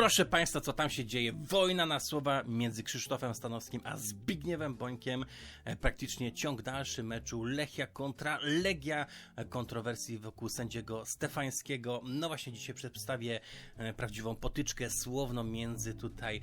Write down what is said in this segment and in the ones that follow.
Proszę Państwa, co tam się dzieje? Wojna na słowa między Krzysztofem Stanowskim a Zbigniewem Bońkiem. E, Praktycznie ciąg dalszy meczu Lechia kontra Legia. E, Kontrowersji wokół sędziego Stefańskiego. No właśnie dzisiaj przedstawię e, prawdziwą potyczkę słowną między tutaj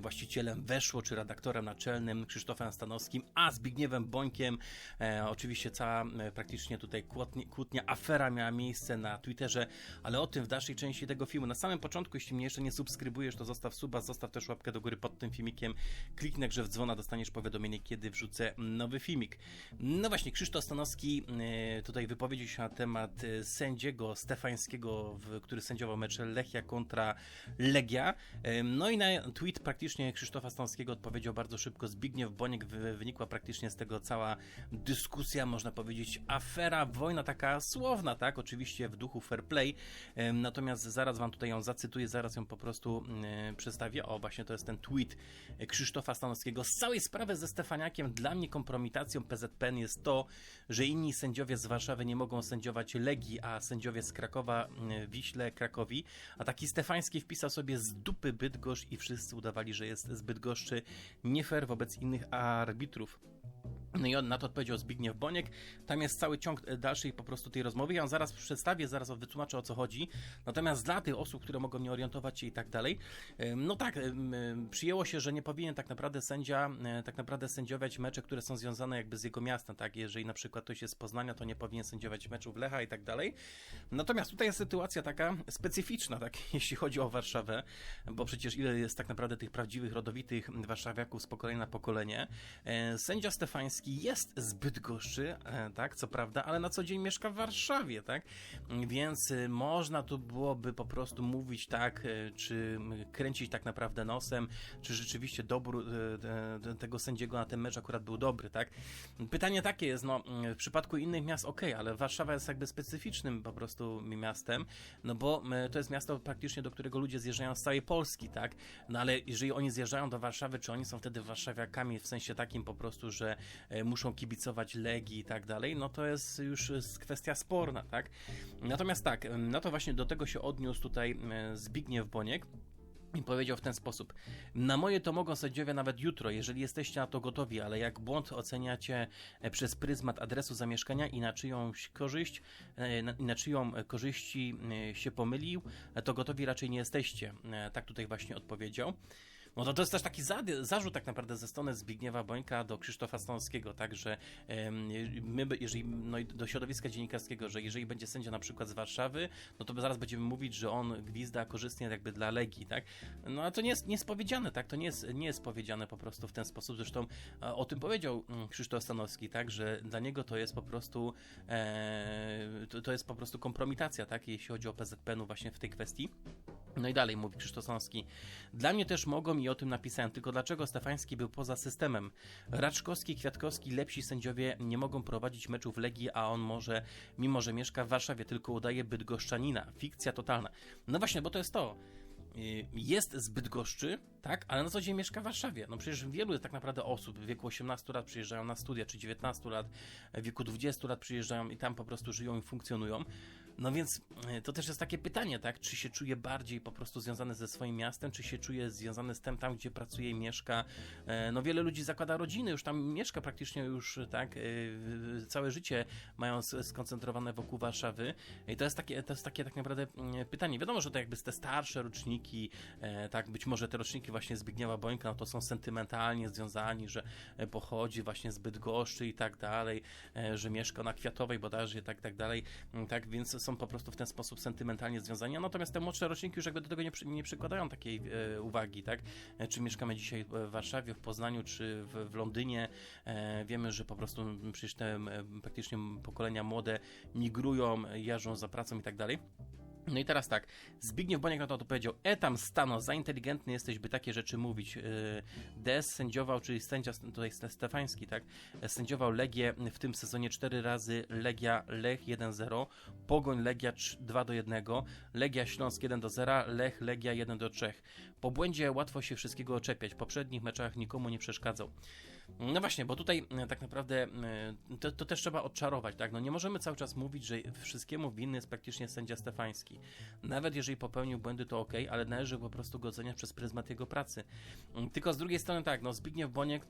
właścicielem Weszło, czy redaktorem naczelnym Krzysztofem Stanowskim, a Zbigniewem Bońkiem. E, Oczywiście cała praktycznie tutaj kłótnia, afera miała miejsce na Twitterze, ale o tym w dalszej części tego filmu. Na samym początku, jeśli mnie jeszcze nie subskrybujesz, to zostaw suba, zostaw też łapkę do góry pod tym filmikiem. Kliknij grze w dzwona, dostaniesz powiadomienie, kiedy wrzucę nowy filmik. No właśnie, Krzysztof Stanowski e, tutaj wypowiedział się na temat e, sędziego Stefańskiego, który sędziował mecz Lechia kontra Legia. No i na tweet praktycznie Krzysztofa Stanowskiego odpowiedział bardzo szybko Zbigniew Boniek. Wy- Wynikła praktycznie z tego cała dyskusja, można powiedzieć, afera, wojna taka słowna, tak? Oczywiście w duchu fair play. Natomiast zaraz wam tutaj ją zacytuję, zaraz ją po prostu przedstawię. O, właśnie to jest ten tweet Krzysztofa Stanowskiego. Z całej sprawy ze Stefaniakiem dla mnie kompromitacją PZPN jest to, że inni sędziowie z Warszawy nie mogą sędziować Legii, a sędziowie z Krakowa, Wiśle, Krakowi. A taki Stefański wpisał sobie z dupy Bydgoszcz i wszyscy udawali, że jest z Bydgoszczy nie fair wobec innych arbitrów. No i on na to odpowiedział Zbigniew Boniek. Tam jest cały ciąg e, dalszej po prostu tej rozmowy. Ja zaraz przedstawię, zaraz wytłumaczę o co chodzi. Natomiast dla tych osób, które mogą nie orientować się i tak dalej, no tak, przyjęło się, że nie powinien tak naprawdę sędzia e, tak naprawdę sędziować mecze, które są związane jakby z jego miastem, tak? Jeżeli na przykład ktoś jest z Poznania, to nie powinien sędziować meczów Lecha i tak dalej. Natomiast tutaj jest sytuacja taka specyficzna, tak, jeśli chodzi o Warszawę, bo przecież ile jest tak naprawdę tych prawdziwych, rodowitych warszawiaków z pokolenia na pokolenie. E, Sędzia Stefański jest z Bydgoszczy, tak, co prawda, ale na co dzień mieszka w Warszawie, tak, więc można tu byłoby po prostu mówić tak, czy kręcić tak naprawdę nosem, czy rzeczywiście dobór tego sędziego na ten mecz akurat był dobry, tak. Pytanie takie jest, no, w przypadku innych miast ok, ale Warszawa jest jakby specyficznym po prostu miastem, no bo to jest miasto praktycznie, do którego ludzie zjeżdżają z całej Polski, tak, no ale jeżeli oni zjeżdżają do Warszawy, czy oni są wtedy warszawiakami w sensie takim po prostu, że muszą kibicować Legii i tak dalej, no to jest już e, kwestia sporna, tak. Natomiast tak, e, no to właśnie do tego się odniósł tutaj e, Zbigniew Boniek. I powiedział w ten sposób: Na moje to mogą sędziowie nawet jutro, jeżeli jesteście na to gotowi, ale jak błąd oceniacie e, przez pryzmat adresu zamieszkania i na czyjąś korzyść, e, na- czyją e, korzyści e, się pomylił, e, to gotowi raczej nie jesteście. E, Tak tutaj właśnie odpowiedział. No to, to jest też taki za, zarzut tak naprawdę ze strony Zbigniewa Bońka do Krzysztofa Stanowskiego, tak, że my, jeżeli, no i do środowiska dziennikarskiego, że jeżeli będzie sędzia na przykład z Warszawy, no to zaraz będziemy mówić, że on gwizda korzystnie jakby dla Legii, tak, no a to nie jest, nie jest powiedziane, tak, to nie jest, nie jest powiedziane po prostu w ten sposób, zresztą e, o tym powiedział mm, Krzysztof Stanowski, tak, że dla niego to jest po prostu e, to, to jest po prostu kompromitacja, tak, jeśli chodzi o PZPN-u właśnie w tej kwestii. No i dalej mówi Krzysztof Stanowski. Dla mnie też mogą i o tym napisałem, tylko dlaczego Stefański był poza systemem? Raczkowski, Kwiatkowski, lepsi sędziowie nie mogą prowadzić meczów Legii, a on może, mimo że mieszka w Warszawie, tylko udaje Bydgoszczanina. Fikcja totalna. No właśnie, bo to jest to. Y, Jest z Bydgoszczy, tak, ale na co dzień mieszka w Warszawie. No przecież wielu tak naprawdę osób w wieku 18 lat przyjeżdżają na studia, czy 19 lat, w wieku 20 lat przyjeżdżają i tam po prostu żyją i funkcjonują. No więc e, to też jest takie pytanie, tak? Czy się czuje bardziej po prostu związany ze swoim miastem, czy się czuje związany z tym tam, gdzie pracuje i mieszka? E, No wiele ludzi zakłada rodziny, już tam mieszka praktycznie już, tak? e, Całe życie mają skoncentrowane wokół Warszawy. I to jest takie, to jest takie tak naprawdę mm, pytanie. Wiadomo, że to jakby te starsze roczniki, tak? Być może te roczniki właśnie Zbigniewa Bońka, no to są sentymentalnie związani, że pochodzi właśnie z Bydgoszczy i tak dalej, że mieszka na Kwiatowej bodajże i tak, tak dalej. Mm, Tak, więc są po prostu w ten sposób sentymentalnie związani. Natomiast te młodsze roczniki już jakby do tego nie, przy, nie przykładają takiej e, uwagi, tak? E, Czy mieszkamy dzisiaj w Warszawie, w Poznaniu, czy w, w Londynie. E, wiemy, że po prostu przecież te praktycznie pokolenia młode migrują, jażdżą za pracą i tak dalej. No i teraz tak, Zbigniew Boniek na to odpowiedział, e tam Stano, za inteligentny jesteś, by takie rzeczy mówić. Yy, Des sędziował, czyli sędzia, tutaj Ste- Stefański, tak, sędziował Legię w tym sezonie cztery razy, Legia Lech 1-0, Pogoń Legia 2 do 1, Legia Śląsk 1 do 0, Lech Legia 1 do 3. Po błędzie łatwo się wszystkiego oczepiać, w poprzednich meczach nikomu nie przeszkadzał. No właśnie, bo tutaj e, tak naprawdę e, to, to, też trzeba odczarować, tak? No nie możemy cały czas mówić, że wszystkiemu winny jest praktycznie sędzia Stefański. Nawet jeżeli popełnił błędy, to ok, ale należy po prostu go oceniać przez pryzmat jego pracy. Tylko z drugiej strony tak, no Zbigniew Boniek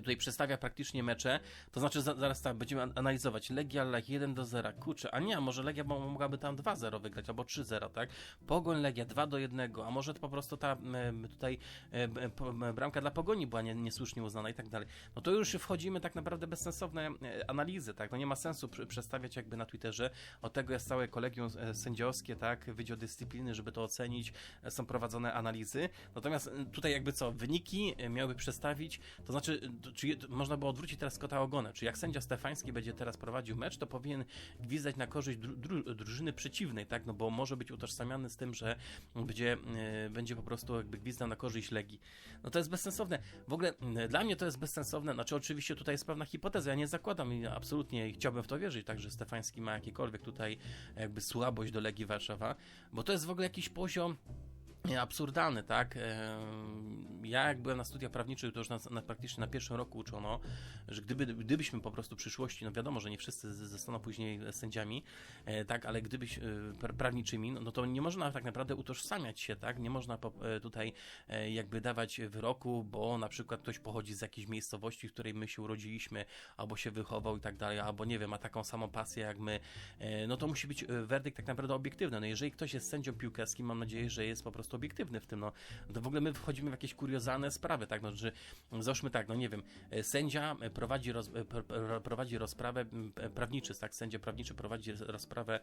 tutaj przedstawia praktycznie mecze, to znaczy za, zaraz tak, będziemy analizować Legia Lech 1 do 0, kurczę, a nie, a może Legia mogłaby tam 2-0 wygrać, albo 3-0, tak? Pogoń Legia 2 do 1, a może to po prostu ta tutaj e, bramka dla Pogoni była nie, niesłusznie uznana i tak dalej. No to już wchodzimy tak naprawdę bezsensowne e, analizy, tak? No nie ma sensu przedstawiać jakby na Twitterze, od tego jest całe kolegium sędziowskie, tak? Wydział Dyscypliny, żeby to ocenić, są prowadzone analizy, natomiast tutaj jakby co, wyniki miałyby przedstawić, to znaczy czy można by odwrócić teraz kota ogonę? Czy jak sędzia Stefański będzie teraz prowadził mecz, to powinien gwizdać na korzyść dru, dru, drużyny przeciwnej, tak? No bo może być utożsamiany z tym, że będzie, yy, będzie po prostu jakby gwizdał na korzyść Legii. No to jest bezsensowne. W ogóle yy, dla mnie to jest bezsensowne. Znaczy oczywiście tutaj jest pewna hipoteza, ja nie zakładam i absolutnie chciałbym w to wierzyć, tak, że Stefański ma jakiekolwiek tutaj jakby słabość do Legii Warszawa, bo to jest w ogóle jakiś poziom absurdalny, tak? Ja jak byłem na studia prawnicze, to już na, na, praktycznie na pierwszym roku uczono, że gdyby, gdybyśmy po prostu w przyszłości, no wiadomo, że nie wszyscy zostaną później sędziami, e, tak, ale gdybyś e, prawniczymi, no, no to nie można tak naprawdę utożsamiać się, tak? Nie można e, tutaj jakby dawać wyroku, bo na przykład ktoś pochodzi z jakiejś miejscowości, w której my się urodziliśmy, albo się wychował i tak dalej, albo nie wiem, ma taką samą pasję jak my, no to musi być werdykt tak naprawdę obiektywny. No jeżeli ktoś jest sędzią piłkarskim, mam nadzieję, że jest po prostu obiektywny w tym, no, to w ogóle my wchodzimy w jakieś kuriozalne sprawy, tak, no, że załóżmy tak, no nie wiem, e, sędzia prowadzi, roz, e, prowadzi rozprawę e, prawniczy, tak, sędzia prawniczy prowadzi rozprawę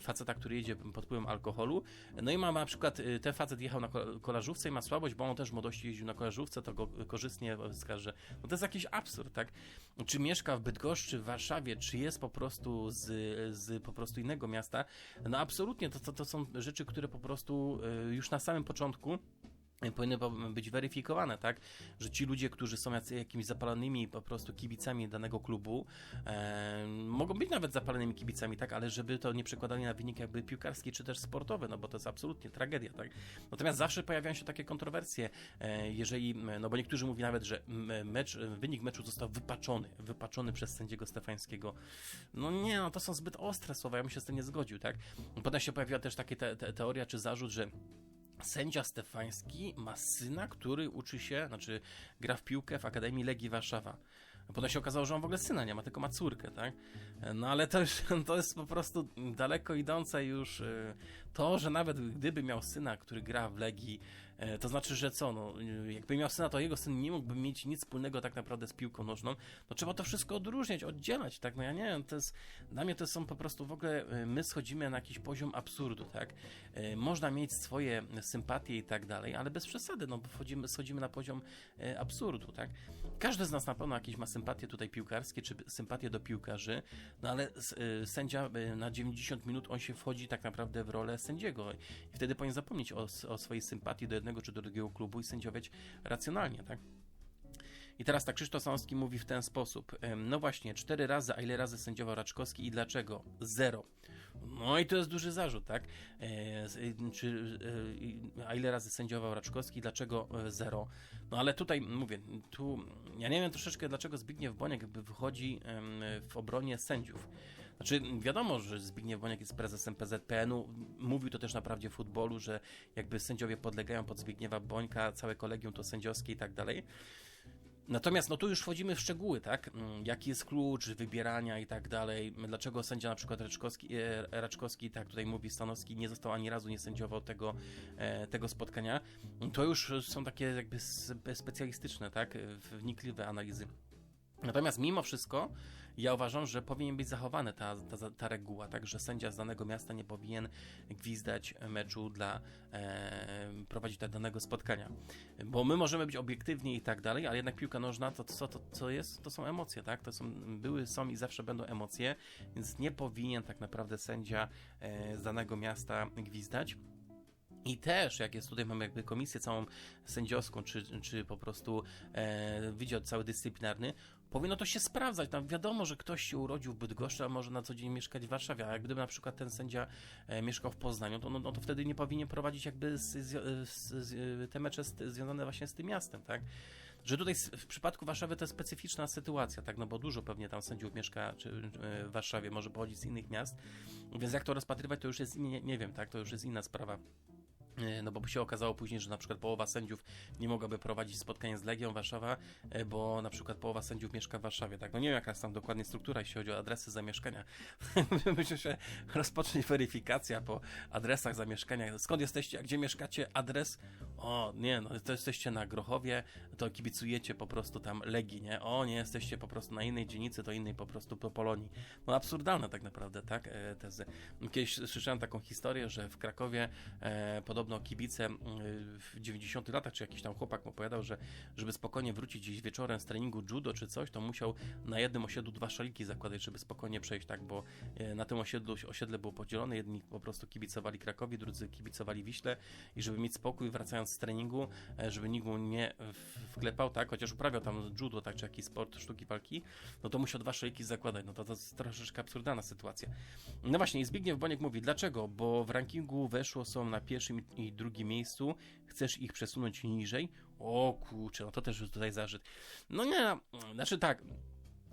faceta, który jedzie pod wpływem alkoholu, no i ma na przykład, ten facet jechał na kolażówce i ma słabość, bo on też w młodości jeździł na kolażówce, to go korzystnie wskaże. No to jest jakiś absurd, tak? Czy mieszka w Bydgoszczy, w Warszawie, czy jest po prostu z, z po prostu innego miasta? No absolutnie, to, to, to są rzeczy, które po prostu już na samym początku powinny być weryfikowane, tak? Że ci ludzie, którzy są jakimiś zapalonymi po prostu kibicami danego klubu, e, mogą być nawet zapalonymi kibicami, tak? Ale żeby to nie przekładali na wynik jakby piłkarski czy też sportowy, no bo to jest absolutnie tragedia, tak? Natomiast zawsze pojawiają się takie kontrowersje, e, jeżeli, no bo niektórzy mówią nawet, że mecz, wynik meczu został wypaczony, wypaczony przez sędziego Stefańskiego. No nie, no to są zbyt ostre słowa, ja bym się z tym nie zgodził, tak? Potem się pojawiła też taka te, te, teoria czy zarzut, że Sędzia Stefański ma syna, który uczy się, znaczy gra w piłkę w Akademii Legii Warszawa. Potem się okazało, że on w ogóle syna nie ma, tylko ma córkę, tak? No ale to już to jest po prostu daleko idące już y, to, że nawet gdyby miał syna, który gra w Legii, e, to znaczy, że co, no, jakby miał syna, to jego syn nie mógłby mieć nic wspólnego tak naprawdę z piłką nożną, no trzeba to wszystko odróżniać, oddzielać, tak, no ja nie wiem, to jest, dla mnie to są po prostu w ogóle, e, my schodzimy na jakiś poziom absurdu, tak, e, można mieć swoje sympatie i tak dalej, ale bez przesady, no, bo schodzimy na poziom absurdu, tak, każdy z nas na pewno jakieś ma sympatie tutaj piłkarskie, czy sympatie do piłkarzy, no ale sędzia na 90 minut, on się wchodzi tak naprawdę w rolę sędziego i wtedy powinien zapomnieć o, o swojej sympatii do jednego czy do drugiego klubu i sędziować racjonalnie, tak? I teraz tak, Krzysztof Sanowski mówi w ten sposób. No właśnie, cztery razy, a ile razy sędziował Raczkowski i dlaczego? Zero. No i to jest duży zarzut, tak? E, czy, e, a ile razy sędziował Raczkowski, dlaczego e, zero? No ale tutaj mówię, tu ja nie wiem troszeczkę, dlaczego Zbigniew Boniek jakby wychodzi w obronie sędziów. Znaczy, wiadomo, że Zbigniew Boniek jest prezesem PZPN-u. Mówił to też na prawdzie futbolu, że jakby sędziowie podlegają pod Zbigniewa Bońka, całe kolegium to sędziowskie i tak dalej. Natomiast no tu już wchodzimy w szczegóły, tak? Mm, jaki jest klucz wybierania i tak dalej. Dlaczego sędzia na przykład Raczkowski, e, Raczkowski tak tutaj mówi Stanowski, nie został ani razu nie sędziował tego, e, tego spotkania. To już są takie jakby specjalistyczne, tak? Wnikliwe analizy. Natomiast mimo wszystko ja uważam, że powinien być zachowana ta, ta, ta reguła, tak, że sędzia z danego miasta nie powinien gwizdać meczu dla e, prowadzić do danego spotkania. Bo my możemy być obiektywni i tak dalej, ale jednak piłka nożna to co to, co jest? To są emocje, tak? To są, były, są i zawsze będą emocje, więc nie powinien tak naprawdę sędzia e, z danego miasta gwizdać. I też, jak jest tutaj, mamy jakby komisję całą sędziowską, czy, czy po prostu e, wydział cały dyscyplinarny, powinno to się sprawdzać. Tam wiadomo, że ktoś się urodził w Bydgoszczy, a może na co dzień mieszkać w Warszawie, a jak gdyby na przykład ten sędzia e, mieszkał w Poznaniu, to, no, no, to wtedy nie powinien prowadzić jakby z, z, z, te mecze związane właśnie z tym miastem, tak? że tutaj w przypadku Warszawy to jest specyficzna sytuacja, tak, no bo dużo pewnie tam sędziów mieszka czy, e, w Warszawie, może pochodzić z innych miast, więc jak to rozpatrywać, to już jest, nie, nie wiem, tak, to już jest inna sprawa. E, No bo się okazało później, że na przykład połowa sędziów nie mogłaby prowadzić spotkania z Legią Warszawa, e, bo na przykład połowa sędziów mieszka w Warszawie, tak? No nie wiem jaka jest tam dokładnie struktura, jeśli chodzi o adresy zamieszkania. Myślę, że rozpocznie weryfikacja po adresach zamieszkania. Skąd jesteście, a gdzie mieszkacie? Adres? O, nie, no to jesteście na Grochowie, to kibicujecie po prostu tam Legii, nie? O, nie, jesteście po prostu na innej dzielnicy, to innej po prostu po Polonii. No absurdalne tak naprawdę, tak? E, tezy. Kiedyś słyszałem taką historię, że w Krakowie e, podobno kibice mm, w 90 latach, czy jakiś tam chłopak mu opowiadał, że żeby spokojnie wrócić gdzieś wieczorem z treningu judo czy coś, to musiał na jednym osiedlu dwa szaliki zakładać, żeby spokojnie przejść, tak, bo e, na tym osiedlu osiedle było podzielone, jedni po prostu kibicowali Krakowi, drudzy kibicowali Wiśle. I żeby mieć spokój wracając z treningu, e, żeby nikt mu nie wklepał, tak, chociaż uprawiał tam judo, tak, czy jakiś sport, sztuki walki, no to musiał dwa szaliki zakładać, no to to jest troszeczkę absurdalna sytuacja. No właśnie, i Zbigniew Boniek mówi, dlaczego? Bo w rankingu weszło są na pierwszym i drugim miejscu, chcesz ich przesunąć niżej? O kurczę, no to też już tutaj zażyt. No nie, no, znaczy tak,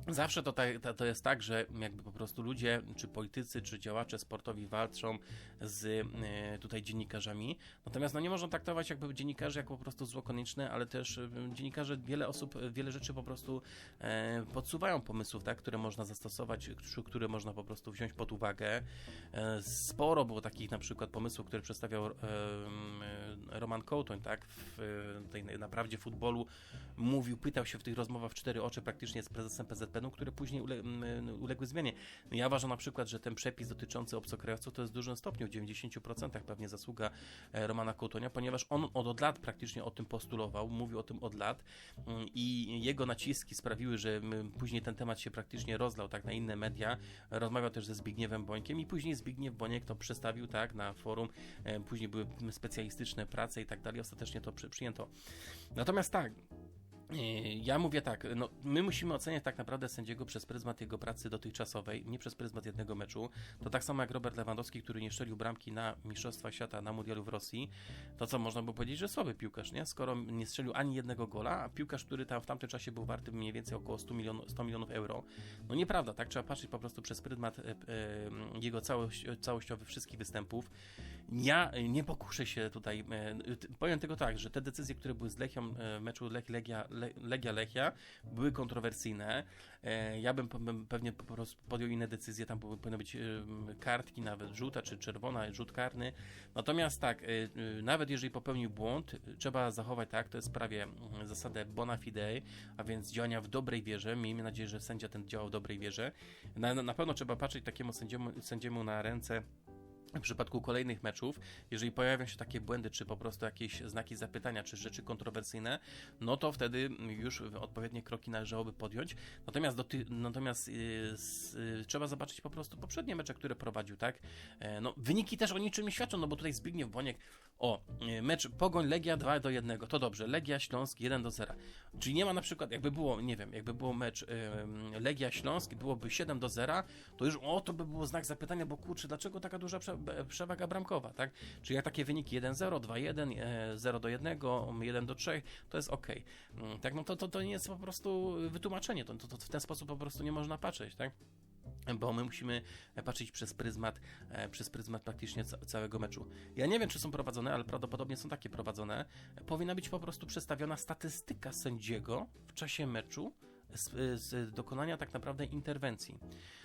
Zawsze to, ta- to, jest tak, że jakby po prostu ludzie, czy politycy, czy działacze sportowi walczą z e, tutaj dziennikarzami. Natomiast no nie można traktować jakby dziennikarzy jako po prostu zło konieczne, ale też e, dziennikarze, wiele osób, e, wiele rzeczy po prostu e, podsuwają pomysłów, tak, które można zastosować, które można po prostu wziąć pod uwagę. E, sporo było takich na przykład pomysłów, które przedstawiał e, Roman Kołtoń, tak, w tej naprawdę futbolu mówił, pytał się w tych rozmowach w cztery oczy praktycznie z prezesem PZPN-u, które później ule, m, uległy zmianie. Ja uważam na przykład, że ten przepis dotyczący obcokrajowców to jest w dużym stopniu, w 90% pewnie zasługa e, Romana Kołtonia, ponieważ on od, od lat praktycznie o tym postulował, mówił o tym od lat mm, i jego naciski sprawiły, że m, później ten temat się praktycznie rozlał tak na inne media. Rozmawiał też ze Zbigniewem Bońkiem i później Zbigniew Boniek to przedstawił tak na forum, e, później były specjalistyczne prace i tak dalej, ostatecznie to przy, przyjęto. Natomiast tak, Ja mówię tak, no, my musimy oceniać tak naprawdę sędziego przez pryzmat jego pracy dotychczasowej, nie przez pryzmat jednego meczu. To tak samo jak Robert Lewandowski, który nie szczelił bramki na Mistrzostwa Świata na Mundialu w Rosji, to co można by powiedzieć, że słaby piłkarz, nie? Skoro nie strzelił ani jednego gola, a piłkarz, który tam w tamtym czasie był warty mniej więcej około 100 milionów, 100 milionów euro. No nieprawda, tak? Trzeba patrzeć po prostu przez pryzmat e, e, jego całość, całościowych wszystkich występów. Ja e, nie pokuszę się tutaj, e, powiem tylko tak, że te decyzje, które były z Lechią e, w meczu Lech, Legia, Le, Legia Lechia były kontrowersyjne. Ja bym, pewnie po prostu podjął inne decyzje, tam powinny być kartki, nawet żółta czy czerwona, rzut karny. Natomiast tak, nawet jeżeli popełnił błąd, trzeba zachować tak, to jest prawie mm, zasadę bona fide, a więc działania w dobrej wierze. Miejmy nadzieję, że sędzia ten działał w dobrej wierze. Na, na pewno trzeba patrzeć takiemu sędziemu, sędziemu na ręce w przypadku kolejnych meczów, jeżeli pojawią się takie błędy, czy po prostu jakieś znaki zapytania, czy rzeczy kontrowersyjne, no to wtedy już odpowiednie kroki należałoby podjąć. Natomiast, do ty, natomiast yy, yy, trzeba zobaczyć po prostu poprzednie mecze, które prowadził, tak? E, no, wyniki też o niczym nie świadczą, no bo tutaj Zbigniew Boniek, o, yy, mecz Pogoń Legia 2 do 1, to dobrze, Legia Śląsk 1 do 0. Czyli nie ma na przykład, jakby było, nie wiem, jakby było mecz yy, Legia Śląsk, byłoby 7 do 0, to już o, to by było znak zapytania, bo kurczę, dlaczego taka duża prze, przewaga bramkowa, tak? Czyli jak takie wyniki 1-0, 2-1, e, 0 do 1, 1 do 3, to jest ok. Mm, Tak, no to, to, to nie jest po prostu wytłumaczenie, to, to, to w ten sposób po prostu nie można patrzeć, tak? Bo my musimy patrzeć przez pryzmat, e, przez pryzmat praktycznie ca- całego meczu. Ja nie wiem, czy są prowadzone, ale prawdopodobnie są takie prowadzone. Powinna być po prostu przedstawiona statystyka sędziego w czasie meczu z, z dokonania tak naprawdę interwencji.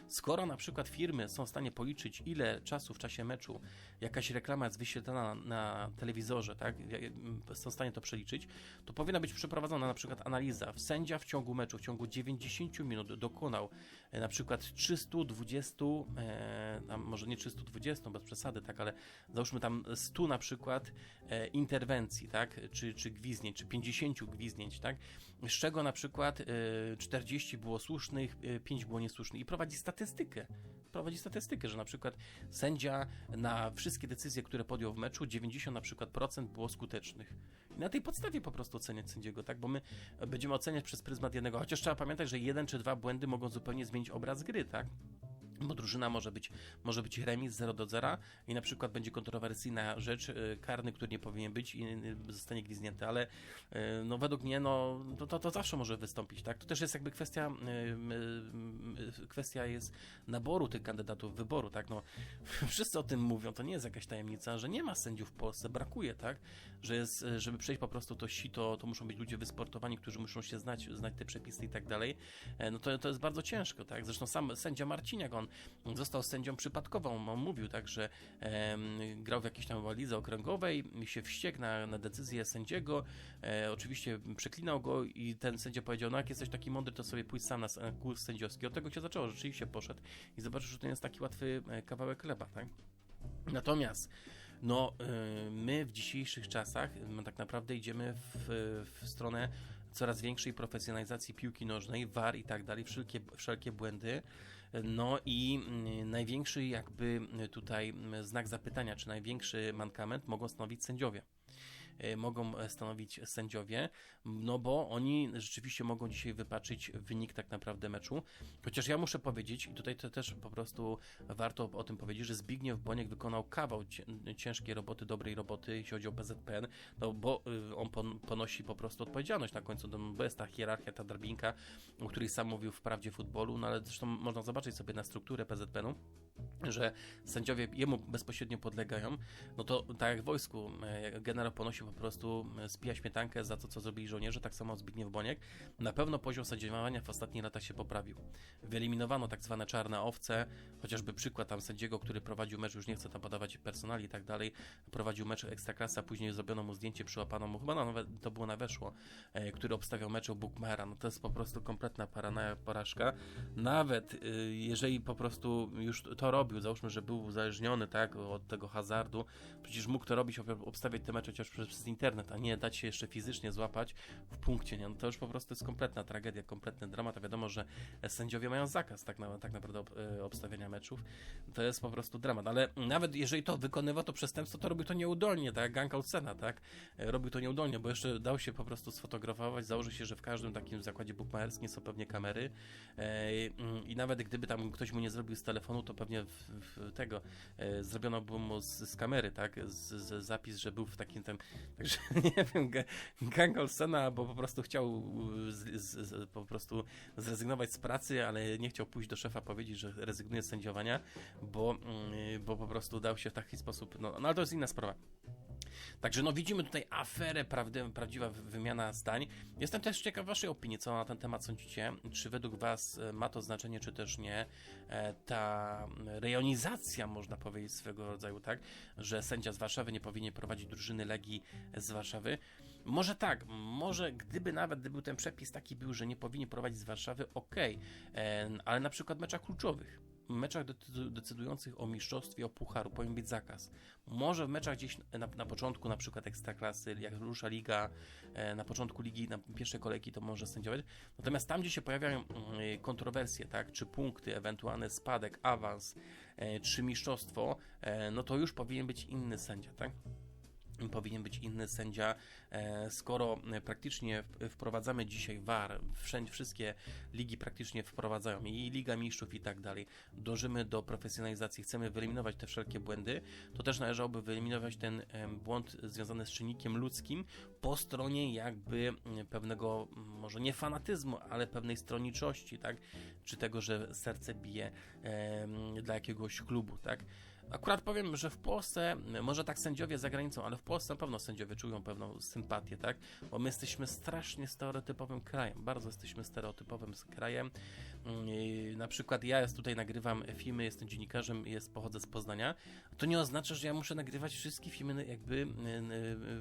Skoro na przykład firmy są w stanie policzyć, ile czasu w czasie meczu jakaś reklama jest wyświetlana na, telewizorze, tak, ja- są w stanie to przeliczyć, to powinna być przeprowadzona na przykład analiza. Sędzia w ciągu meczu, w ciągu 90 minut dokonał e, na przykład 320, e, może nie 320, bez przesady, tak, ale załóżmy tam 100 na przykład e, interwencji, tak, czy, czy gwizdnięć, czy 50 gwizdnięć, tak, z czego na przykład e, 40 było słusznych, e, 5 było niesłusznych i prowadzi statystykę. Prowadzi statystykę, że na przykład sędzia na wszystkie decyzje, które podjął w meczu, 90 na przykład procent było skutecznych. I na tej podstawie po prostu oceniać sędziego, tak? Bo my będziemy oceniać przez pryzmat jednego, chociaż trzeba pamiętać, że jeden czy dwa błędy mogą zupełnie zmienić obraz gry, tak? Bo drużyna może być, może być remis 0 do 0 i na przykład będzie kontrowersyjna rzecz, y, karny, który nie powinien być i y, zostanie gwizdnięty, ale y, no według mnie no, to, to, to zawsze może wystąpić, tak? To też jest jakby kwestia kwestia jest naboru tych kandydatów, wyboru, tak? No, wszyscy o tym mówią, to nie jest jakaś tajemnica, że nie ma sędziów w Polsce, brakuje, tak? Że jest, żeby przejść po prostu to sito, to muszą być ludzie wysportowani, którzy muszą się znać, znać te przepisy i tak dalej, e, no to, to jest bardzo ciężko, tak? Zresztą sam sędzia Marciniak, on został sędzią przypadkową. On mówił tak, że e, grał w jakiejś tam walizze okręgowej, się wściekł na, na decyzję sędziego, e, oczywiście przeklinał go i ten sędzia powiedział, no jak jesteś taki mądry, to sobie pójdź sam na kurs sędziowski. Od tego się zaczęło, rzeczywiście poszedł i zobaczył, że to nie jest taki łatwy e, kawałek chleba, tak? Natomiast no, e, my w dzisiejszych czasach tak naprawdę idziemy w, w stronę coraz większej profesjonalizacji piłki nożnej, war i tak dalej, wszelkie, wszelkie błędy no i mm, największy jakby tutaj znak zapytania, czy największy mankament mogą stanowić sędziowie. E, mogą e, stanowić sędziowie, no bo oni rzeczywiście mogą dzisiaj wypaczyć wynik tak naprawdę meczu. Chociaż ja muszę powiedzieć, i tutaj to też po prostu warto o tym powiedzieć, że Zbigniew Boniek wykonał kawał ciężkiej roboty, dobrej roboty, jeśli chodzi o PZPN, no bo y, on ponosi po prostu odpowiedzialność na końcu, no bo jest ta hierarchia, ta drabinka, o której sam mówił w Prawdzie Futbolu, no ale zresztą można zobaczyć sobie na strukturę PZPN-u, że sędziowie jemu bezpośrednio podlegają, no to tak jak w wojsku, e, generał ponosi po prostu e, spija śmietankę za to, co zrobili żołnierze, tak samo Zbigniew Boniek. Na pewno poziom sędziowania w ostatnich latach się poprawił. Wyeliminowano tak zwane czarne owce, chociażby przykład tam sędziego, który prowadził mecz, już nie chcę tam podawać personali i tak dalej, prowadził mecz Ekstraklasa, później zrobiono mu zdjęcie, przyłapano mu, chyba nawet to było na weszło, e, który obstawiał mecz u Bookmara. No to jest po prostu kompletna paranoja, porażka. Nawet jeżeli po prostu już to robił, załóżmy, że był uzależniony tak, od tego hazardu, przecież mógł to robić, obstawiać te mecze chociaż przez internet, a nie dać się jeszcze fizycznie złapać w punkcie, nie? No to już po prostu jest kompletna tragedia, kompletny dramat, a wiadomo, że sędziowie mają zakaz tak, na, tak naprawdę ob, e, obstawiania meczów, to jest po prostu dramat, ale nawet jeżeli to wykonywał to przestępstwo, to robił to nieudolnie, tak, Gang Olsena, tak, e, robił to nieudolnie, bo jeszcze dał się po prostu sfotografować, założy się, że w każdym takim zakładzie bukmacherskim są pewnie kamery. E, i nawet gdyby tam ktoś mu nie zrobił z telefonu, to pewnie w, w tego e, zrobiono by mu z, z kamery, tak, z, z, zapis, że był w takim tym, także nie wiem, gang Olsena, bo po prostu chciał z, po prostu zrezygnować z pracy, ale nie chciał pójść do szefa powiedzieć, że rezygnuje z sędziowania, bo, mm, bo po prostu dał się w taki sposób, no, no ale to jest inna sprawa. Także no widzimy tutaj aferę, prawdziwa wymiana zdań. Jestem też ciekaw waszej opinii, co na ten temat sądzicie. Czy według was e, ma to znaczenie, czy też nie. E, ta rejonizacja, można powiedzieć, swego rodzaju, tak, że sędzia z Warszawy nie powinien prowadzić drużyny Legii z Warszawy. Może tak, może gdyby nawet gdyby ten przepis taki był, że nie powinien prowadzić z Warszawy, ok, e, ale na przykład meczach kluczowych meczach decydujących o mistrzostwie, o pucharu powinien być zakaz. Może w meczach gdzieś na, na początku, na przykład ekstraklasy, jak rusza liga, e, na początku ligi, na pierwszej kolejki to może sędziować. Natomiast tam, gdzie się pojawiają mm, kontrowersje, tak, czy punkty, ewentualny spadek, awans, e, czy mistrzostwo, e, no to już powinien być inny sędzia, tak? Powinien być inny sędzia, e, skoro praktycznie wprowadzamy dzisiaj VAR, wszędzie wszystkie ligi praktycznie wprowadzają i Liga Mistrzów i tak dalej, dążymy do profesjonalizacji, chcemy wyeliminować te wszelkie błędy, to też należałoby wyeliminować ten błąd związany z czynnikiem ludzkim po stronie jakby pewnego, może nie fanatyzmu, ale pewnej stronniczości, tak, czy tego, że serce bije dla jakiegoś klubu, tak, Akurat powiem, że w Polsce, może tak sędziowie za granicą, ale w Polsce na pewno sędziowie czują pewną sympatię, tak? Bo my jesteśmy strasznie stereotypowym krajem, bardzo jesteśmy stereotypowym krajem. Mm, na przykład ja tutaj nagrywam filmy, jestem dziennikarzem, jest, pochodzę z Poznania. To nie oznacza, że ja muszę nagrywać wszystkie filmy jakby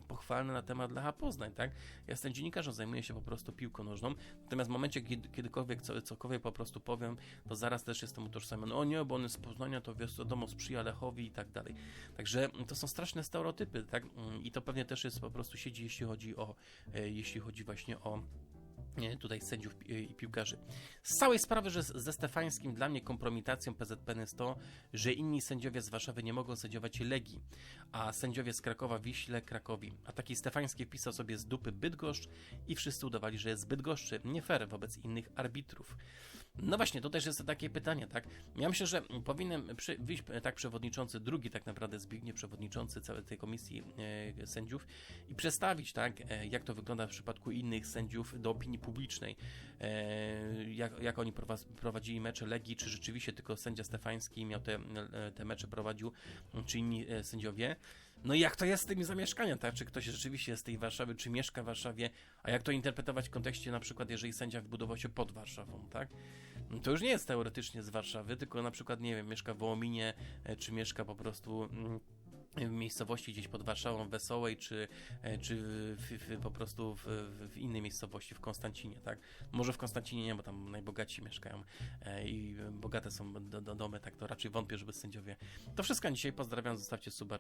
pochwalne na temat Lecha Poznań, tak? Ja jestem dziennikarzem, zajmuję się po prostu piłką nożną. Natomiast w momencie, kiedy, kiedykolwiek co, cokolwiek po prostu powiem, to zaraz też jestem utożsamiony. O nie, bo on jest z Poznania, to wiadomo, sprzyja Lechowi i tak dalej. Także to są straszne stereotypy, tak? I to pewnie też jest po prostu siedzi, jeśli chodzi o, e, jeśli chodzi właśnie o tutaj sędziów i piłkarzy. Z całej sprawy, że ze Stefańskim dla mnie kompromitacją PZPN jest to, że inni sędziowie z Warszawy nie mogą sędziować Legii, a sędziowie z Krakowa Wiśle Krakowi. A taki Stefański wpisał sobie z dupy Bydgoszcz i wszyscy udawali, że jest Bydgoszczy. Nie fair wobec innych arbitrów. No właśnie, to też jest takie pytanie, tak? Ja myślę, że powinien przy, wyjść tak przewodniczący, drugi tak naprawdę Zbigniew, przewodniczący całej tej komisji e, sędziów i przedstawić, tak, e, jak to wygląda w przypadku innych sędziów do opinii publicznej. E, jak, jak oni prowa- prowadzili mecze Legii, czy rzeczywiście tylko sędzia Stefański miał te, e, te mecze prowadził, czy inni e, sędziowie. No i jak to jest z tym zamieszkaniem, tak? Czy ktoś rzeczywiście jest z tej Warszawy, czy mieszka w Warszawie, a jak to interpretować w kontekście na przykład, jeżeli sędzia wybudował się pod Warszawą, tak? No To już nie jest teoretycznie z Warszawy, tylko na przykład, nie wiem, mieszka w Wołominie, e, czy mieszka po prostu mm, w miejscowości gdzieś pod Warszawą, Wesołej, czy, e, czy w, w, po prostu w, w- innej miejscowości, w Konstancinie, tak? Może w Konstancinie nie, bo tam najbogatsi mieszkają e, i bogate są do, do domy, tak to raczej wątpię, żeby sędziowie. To wszystko dzisiaj, pozdrawiam, zostawcie suba.